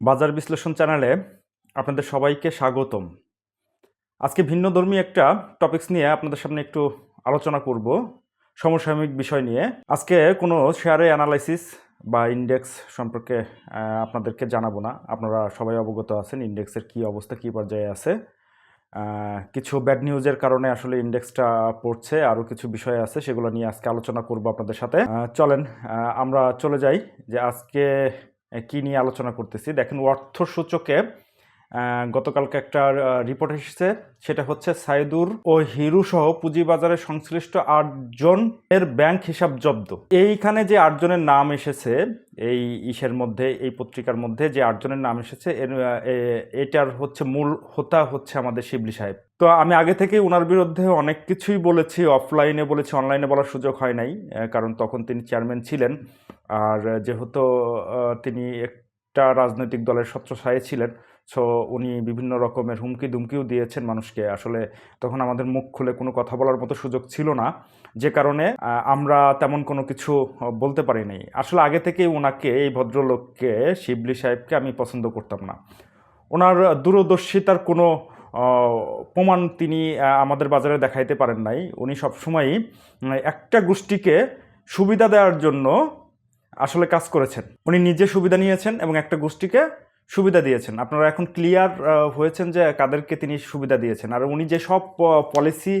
বাজার বিশ্লেষণ চ্যানেলে আপনাদের সবাইকে স্বাগতম। আজকে ভিন্ন ধর্মী একটা টপিকস নিয়ে আপনাদের সামনে একটু আলোচনা করব, সমসাময়িক বিষয় নিয়ে। আজকে কোনো শেয়ারে অ্যানালাইসিস বা ইন্ডেক্স সম্পর্কে আপনাদেরকে জানাব না। আপনারা সবাই অবগত আছেন ইন্ডেক্সের কী অবস্থা, কী পর্যায়ে আছে। কিছু ব্যাড নিউজের কারণে আসলে ইন্ডেক্সটা পড়ছে, আরও কিছু বিষয় আছে সেগুলো নিয়ে আজকে আলোচনা করব আপনাদের সাথে। চলেন আমরা চলে যাই যে আজকে কি নিয়ে আলোচনা করতেছি? দেখেন অর্থ সূচকে গতকালকে একটা রিপোর্ট এসেছে। সেটা হচ্ছে সাইদুর ও হিরু সহ পুঁজিবাজারে সংশ্লিষ্ট আটজনের ব্যাংক হিসাব জব্দ। এইখানে যে আটজনের নাম এসেছে, এই ইসের মধ্যে, এই পত্রিকার মধ্যে যে আটজনের নাম এসেছে এটার হচ্ছে মূল হোতা হচ্ছে আমাদের শিবলি সাহেব। তো আমি আগে থেকে ওনার বিরুদ্ধে অনেক কিছুই বলেছি অফলাইনে বলেছি অনলাইনে বলার সুযোগ হয় নাই কারণ তখন তিনি চেয়ারম্যান ছিলেন। আর যেহেতু তিনি একটা রাজনৈতিক দলের ছত্রছায়ে ছিলেন, সো উনি বিভিন্ন রকমের হুমকি দুমকিও দিয়েছেন মানুষকে। আসলে তখন আমাদের মুখ খুলে কোনো কথা বলার মতো সুযোগ ছিল না। যে কারণে আমরা তেমন কোনো কিছু বলতে পারি নাই আসলে আগে থেকেই ওনাকে এই ভদ্রলোককে, শিবলি সাহেবকে আমি পছন্দ করতাম না। ওনার দূরদর্শিতার কোনো প্রমাণ তিনি আমাদের বাজারে দেখাইতে পারেন নাই। উনি সবসময়ই একটা গোষ্ঠীকে সুবিধা দেওয়ার জন্য আসলে কাজ করেছেন। উনি নিজে সুবিধা নিয়েছেন এবং একটা গোষ্ঠীকে সুবিধা দিয়েছেন। আপনারা এখন ক্লিয়ার হয়েছেন যে কাদেরকে তিনি সুবিধা দিয়েছেন। আর উনি যে সব পলিসি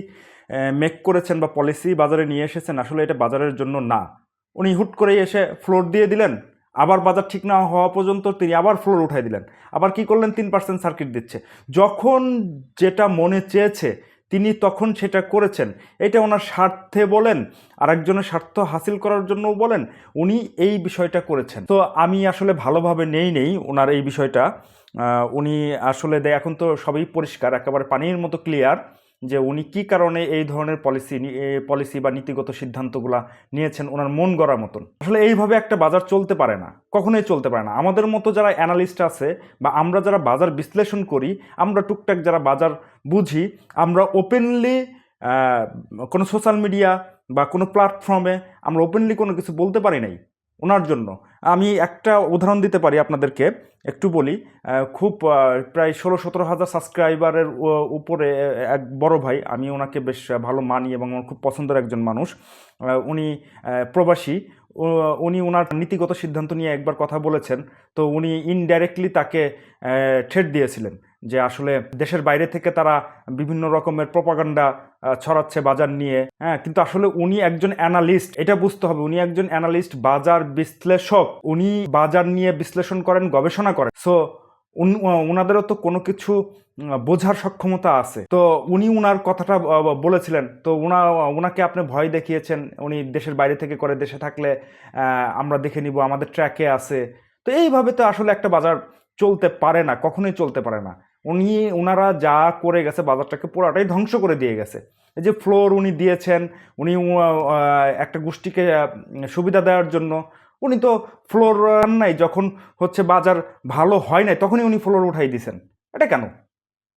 মেক করেছেন বা পলিসি বাজারে নিয়ে এসেছেন, আসলে এটা বাজারের জন্য না। উনি হুট করেই এসে ফ্লোর দিয়ে দিলেন। আবার বাজার ঠিক না হওয়া পর্যন্ত তিনি আবার ফ্লোর উঠাই দিলেন। আবার কি করলেন? তিন পার্সেন্ট সার্কিট দিচ্ছে। যখন যেটা মনে চেয়েছে তিনি তখন সেটা করেছেন। এটা ওনার স্বার্থে বলেন, আরেকজনের স্বার্থ হাসিল করার জন্য বলেন, উনি এই বিষয়টা করেছেন। তো আমি আসলে ভালোভাবে নেই নেই ওনার এই বিষয়টা। উনি আসলে দেয় এখন তো সবই পরিষ্কার, একেবারে পানির মতো ক্লিয়ার যে উনি কি কারণে এই ধরনের পলিসি পলিসি বা নীতিগত সিদ্ধান্তগুলো নিয়েছেন, ওনার মন গড়ার মতন? আসলে এইভাবে একটা বাজার চলতে পারে না, কখনোই চলতে পারে না। আমাদের মতো যারা অ্যানালিস্ট আছে বা আমরা যারা বাজার বিশ্লেষণ করি, আমরা টুকটাক যারা বাজার বুঝি, আমরা ওপেনলি কোনো সোশ্যাল মিডিয়া বা কোনো প্ল্যাটফর্মে আমরা ওপেনলি কোনো কিছু বলতে পারি নাই। ওনার জন্য। আমি একটা উদাহরণ দিতে পারি আপনাদেরকে, একটু বলি। খুব প্রায় ষোলো সতেরো হাজার সাবস্ক্রাইবারের উপরে এক বড় ভাই, আমি ওনাকে বেশ ভালো মানি এবং আমার খুব পছন্দের একজন মানুষ। উনি প্রবাসী। উনি ওনার নীতিগত সিদ্ধান্ত নিয়ে একবার কথা বলেছেন। তো উনি ইনডাইরেক্টলি তাকে ঠেট দিয়েছিলেন। যে আসলে দেশের বাইরে থেকে তারা বিভিন্ন রকমের প্রপাগান্ডা ছড়াচ্ছে বাজার নিয়ে। হ্যাঁ কিন্তু আসলে উনি একজন অ্যানালিস্ট, এটা বুঝতে হবে। উনি একজন অ্যানালিস্ট, বাজার বিশ্লেষক। উনি বাজার নিয়ে বিশ্লেষণ করেন, গবেষণা করেন। সো ওনাদেরও তো কোনো কিছু বোঝার সক্ষমতা আছে। তো উনি উনার কথাটা বলেছিলেন। তো উনা ওনাকে আপনি ভয় দেখিয়েছেন, উনি দেশের বাইরে থেকে করে দেশে থাকলে আমরা দেখে নিব আমাদের ট্র্যাকে আছে। তো এইভাবে তো আসলে একটা বাজার চলতে পারে না, কখনোই চলতে পারে না। উনি ওনারা যা করে গেছে বাজারটাকে পুরাটাই ধ্বংস করে দিয়ে গেছে। এই যে ফ্লোর উনি দিয়েছেন, উনি একটা গোষ্ঠীকে সুবিধা দেওয়ার জন্য, উনি তো ফ্লোর নাই, যখন হচ্ছে বাজার ভালো হয় নাই, তখনই উনি ফ্লোর উঠাই দিয়েছেন। এটা কেন?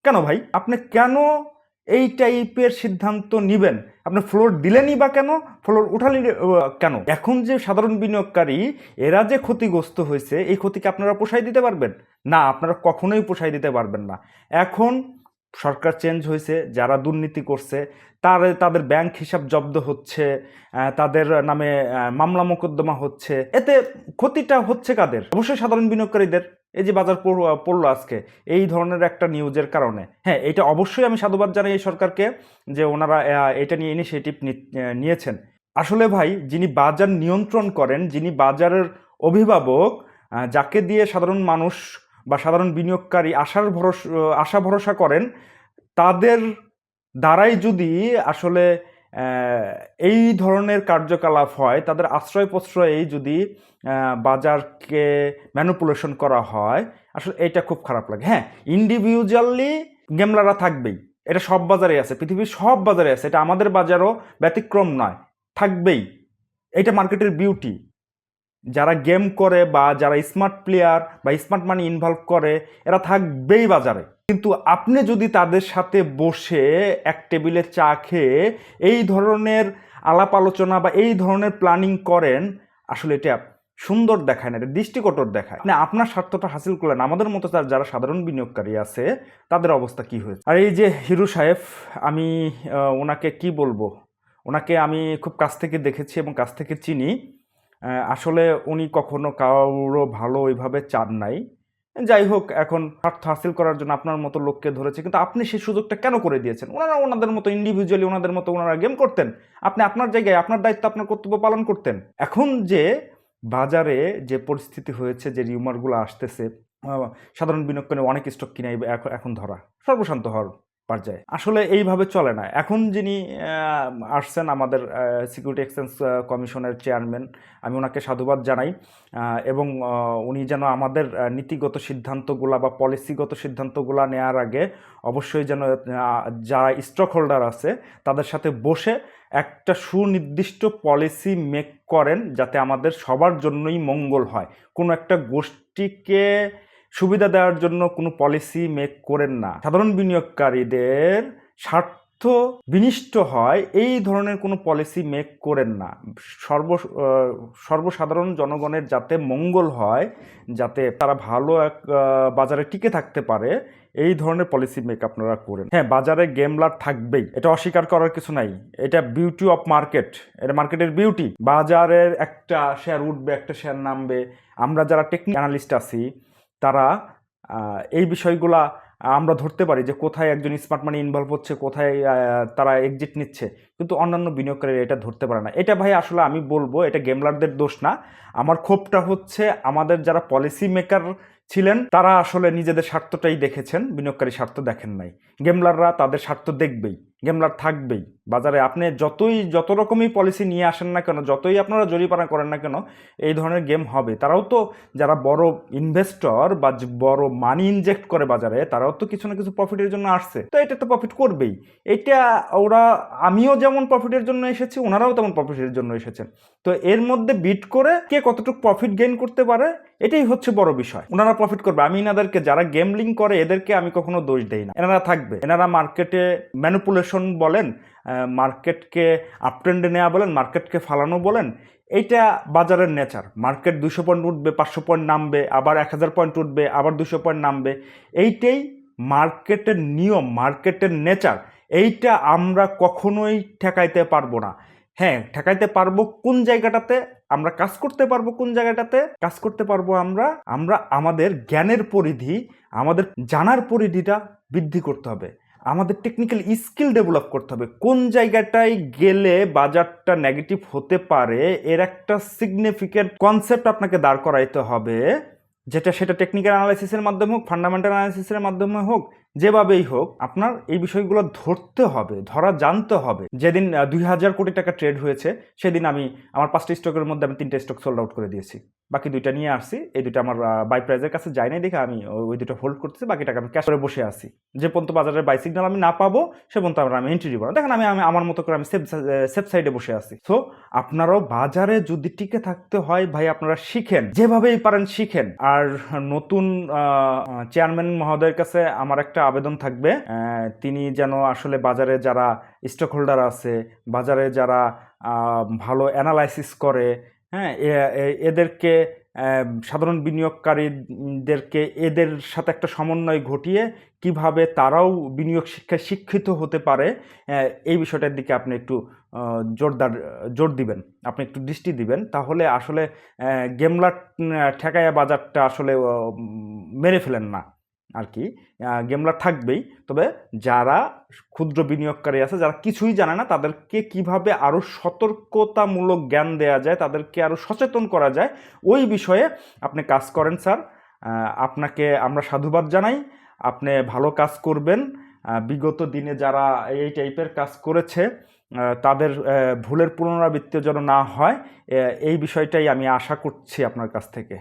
কেন ভাই? আপনি কেন এই টাইপের সিদ্ধান্ত নিবেন। আপনি ফ্লোর দিলেনই বা কেন? ফ্লোর উঠালি কেন? এখন যে সাধারণ বিনিয়োগকারী, এরা যে ক্ষতিগ্রস্ত হয়েছে, এই ক্ষতিকে আপনারা পোষাই দিতে পারবেন? না, আপনারা কখনোই পোষাই দিতে পারবেন না। এখন সরকার চেঞ্জ হয়েছে, যারা দুর্নীতি করছে, তার, তাদের ব্যাংক হিসাব জব্দ হচ্ছে তাদের নামে মামলা মোকদ্দমা হচ্ছে। এতে ক্ষতিটা হচ্ছে কাদের? অবশ্যই সাধারণ বিনিয়োগকারীদের। এই যে বাজার পড়ল আজকে, এই ধরনের একটা নিউজের কারণে। হ্যাঁ এটা অবশ্যই আমি সাধুবাদ জানাই এই সরকারকে যে ওনারা এটা নিয়ে ইনিশিয়েটিভ নিয়েছেন। আসলে ভাই, যিনি বাজার নিয়ন্ত্রণ করেন, যিনি বাজারের অভিভাবক যাকে দিয়ে সাধারণ মানুষ বা সাধারণ বিনিয়োগকারী আশার ভরসা, আশা ভরসা করেন, তাদের দ্বারাই যদি আসলে এই ধরনের কার্যকলাপ হয়, তাদের আশ্রয় প্রশ্রয়েই যদি বাজারকে ম্যানুপুলেশন করা হয়, আসলে এটা খুব খারাপ লাগে। হ্যাঁ ইন্ডিভিজুয়ালি গেমলারা থাকবেই। এটা সব বাজারে আছে, পৃথিবীর সব বাজারে আছে। এটা আমাদের বাজারও ব্যতিক্রম নয়, থাকবেই। এটা মার্কেটের বিউটি যারা গেম করে বা যারা স্মার্ট প্লেয়ার বা স্মার্ট মানি ইনভলভ করে, এরা থাকবেই বাজারে। কিন্তু আপনি যদি তাদের সাথে বসে এক টেবিলে চা খেয়ে এই ধরনের আলাপ আলোচনা বা এই ধরনের প্ল্যানিং করেন, আসলে এটা সুন্দর দেখায় না, এটা দৃষ্টিকটর দেখায়। মানে আপনার স্বার্থটা হাসিল করলেন। আমাদের মতো তার যারা সাধারণ বিনিয়োগকারী আছে, তাদের অবস্থা কি হয়েছে? আর এই যে হিরু সাহেব, আমি ওনাকে কি বলব? ওনাকে আমি খুব কাছ থেকে দেখেছি এবং কাছ থেকে চিনি। আসলে উনি কখনো কারও ভালো ওইভাবে চান নাই। যাই হোক, এখন স্বার্থ হাসিল করার জন্য আপনার মতো লোককে ধরেছে, কিন্তু আপনি সেই সুযোগটা কেন করে দিয়েছেন? ওনারা ওনাদের মতো ইন্ডিভিজুয়ালি ওনাদের মতো ওনারা গেম করতেন। আপনি আপনার জায়গায় আপনার দায়িত্ব, আপনার কর্তব্য পালন করতেন। এখন যে বাজারে যে পরিস্থিতি হয়েছে, যে রিউমারগুলো আসতেছে সাধারণ বিনিয়োগকারী অনেক স্টক কিনে এখন ধরা। সর্বশান্ত হওয়ার পর্যায়ে। আসলে এইভাবে চলে না। এখন যিনি আসছেন আমাদের সিকিউরিটি এক্সচেঞ্জ কমিশনের চেয়ারম্যান আমি ওনাকে সাধুবাদ জানাই এবং উনি যেন আমাদের নীতিগত সিদ্ধান্তগুলা বা পলিসিগত সিদ্ধান্তগুলা নেওয়ার আগে অবশ্যই যেন যারা স্টক হোল্ডার আছে, তাদের সাথে বসে একটা সুনির্দিষ্ট পলিসি মেক করেন যাতে আমাদের সবার জন্যই মঙ্গল হয়। কোনো একটা গোষ্ঠীকে সুবিধা দেওয়ার জন্য কোনো পলিসি মেক করেন না। সাধারণ বিনিয়োগকারীদের স্বার্থ বিনিষ্ট হয়, এই ধরনের কোনো পলিসি মেক করেন না। সর্ব সর্বসাধারণ জনগণের যাতে মঙ্গল হয়, যাতে তারা ভালো এক বাজারে টিকে থাকতে পারে, এই ধরনের পলিসি মেক আপনারা করেন। হ্যাঁ বাজারে গেমলার থাকবেই। এটা অস্বীকার করার কিছু নাই। এটা বিউটি অফ মার্কেট এটা মার্কেটের বিউটি বাজারের একটা শেয়ার উঠবে, একটা শেয়ার নামবে। আমরা যারা টেকনিক অ্যানালিস্ট আছি তারা এই বিষয়গুলা আমরা ধরতে পারি যে কোথায় একজন স্মার্ট মানি ইনভলভ হচ্ছে, কোথায় তারা এক্সিট নিচ্ছে। কিন্তু অন্যান্য বিনিয়োগকারীরা এটা ধরতে পারে না। এটা ভাই আসলে আমি বলব, এটা গেমলারদের দোষ না। আমার ক্ষোভটা হচ্ছে আমাদের যারা পলিসি মেকার ছিলেন, তারা আসলে নিজেদের স্বার্থটাই দেখেছেন, বিনিয়োগকারী স্বার্থ দেখেন নাই। গেমলাররা তাদের স্বার্থ দেখবেই। গেমলার থাকবেই। বাজারে আপনি যতই, যত রকমই পলিসি নিয়ে আসেন না কেন, যতই আপনারা জরিপানা করেন না কেন, এই ধরনের গেম হবে। তারাও তো যারা বড় ইনভেস্টর বা বড় মানি ইনজেক্ট করে বাজারে, তারাও তো কিছু না কিছু প্রফিটের জন্য আসছে। তো এটা তো প্রফিট করবেই। এটা ওরা, আমিও যেমন প্রফিটের জন্য এসেছি, ওনারাও তেমন প্রফিটের জন্য এসেছেন। তো এর মধ্যে বিট করে কে কতটুকু প্রফিট গেইন করতে পারে, এটাই হচ্ছে বড় বিষয়। ওনারা প্রফিট করবে। আমি এনাদেরকে, যারা গেমলিং করে, এদেরকে আমি কখনো দোষ দেই না। এনারা থাকবে। এনারা মার্কেটে ম্যানুপুলেশন বলেন মার্কেটকে আপট্রেন্ডে নেওয়া বলেন মার্কেটকে ফালানো বলেন, এইটা বাজারের নেচার মার্কেট দুশো পয়েন্ট উঠবে, পাঁচশো পয়েন্ট নামবে, আবার এক হাজার পয়েন্ট উঠবে, আবার দুশো পয়েন্ট নামবে। এইটাই মার্কেটের নিয়ম মার্কেটের নেচার এইটা আমরা কখনোই ঠেকাইতে পারব না। হ্যাঁ ঠেকাইতে পারব কোন জায়গাটাতে, আমরা কাজ করতে পারব কোন জায়গাটাতে, কাজ করতে পারব আমরা আমরা আমাদের জ্ঞানের পরিধি, আমাদের জানার পরিধিটা বৃদ্ধি করতে হবে। আমাদের টেকনিক্যাল স্কিল ডেভেলপ করতে হবে। কোন জায়গাটায় গেলে বাজারটা নেগেটিভ হতে পারে, এর একটা সিগনিফিকেন্ট কনসেপ্ট আপনাকে দাঁড় করাইতে হবে, যেটা সেটা টেকনিক্যাল অ্যানালাইসিসের মাধ্যমে হোক ফান্ডামেন্টাল অ্যানালাইসিসের মাধ্যমে হোক যেভাবেই হোক, আপনার এই বিষয়গুলো ধরতে হবে, ধরা জানতে হবে। যেদিন দুই হাজার কোটি টাকা ট্রেড হয়েছে, সেদিন আমি আমার পাঁচটা স্টকের মধ্যে আমি তিনটা স্টক সোল্ড আউট করে দিয়েছি। বাকি দুইটা নিয়ে আসছি, এই দুইটা আমার বাই প্রাইজের কাছে যায় নাই দেখে আমি ওই- দুটো হোল্ড করতেছি, বাকি টাকা আমি ক্যাশ করে বসে আছি। যে পর্যন্ত বাজারের বাই সিগন্যাল আমি না পাবো, সে পর্যন্ত আমরা, আমি এন্ট্রি দিব না। দেখেন আমি আমি আমার মতো করে আমি সেফ সেফ সাইডে বসে আছি। সো আপনারাও বাজারে যদি টিকে থাকতে হয়, ভাই, আপনারা শিখেন, যেভাবেই পারেন শিখেন। আর নতুন চেয়ারম্যান মহোদয়ের কাছে আমার একটা আবেদন থাকবে। তিনি যেন আসলে বাজারে যারা স্টক হোল্ডার আছে বাজারে যারা ভালো অ্যানালাইসিস করে হ্যাঁ এদেরকে সাধারণ বিনিয়োগকারীদেরকে এদের সাথে একটা সমন্বয় ঘটিয়ে কীভাবে তারাও বিনিয়োগ শিক্ষায় শিক্ষিত হতে পারে এই বিষয়টার দিকে আপনি একটু জোরদার জোর দিবেন। আপনি একটু দৃষ্টি দিবেন। তাহলে আসলে আহ, গেমলা আহ, বাজারটা আসলে মেরে ফেলেন না। আর কি আহ, গেমলা থাকবেই। তবে যারা ক্ষুদ্র বিনিয়োগকারী আছে যারা কিছুই জানে না তাদেরকে কীভাবে আরও সতর্কতামূলক জ্ঞান দেওয়া যায় তাদেরকে আরও সচেতন করা যায় ওই বিষয়ে আপনি কাজ করেন স্যার। আপনাকে আমরা সাধুবাদ জানাই। আপনি ভালো কাজ করবেন। বিগত দিনে যারা এই টাইপের কাজ করেছে তাদের ভুলের পুনরাবৃত্তি যেন না হয় এই বিষয়টাই আমি আশা করছি আপনার কাছ থেকে।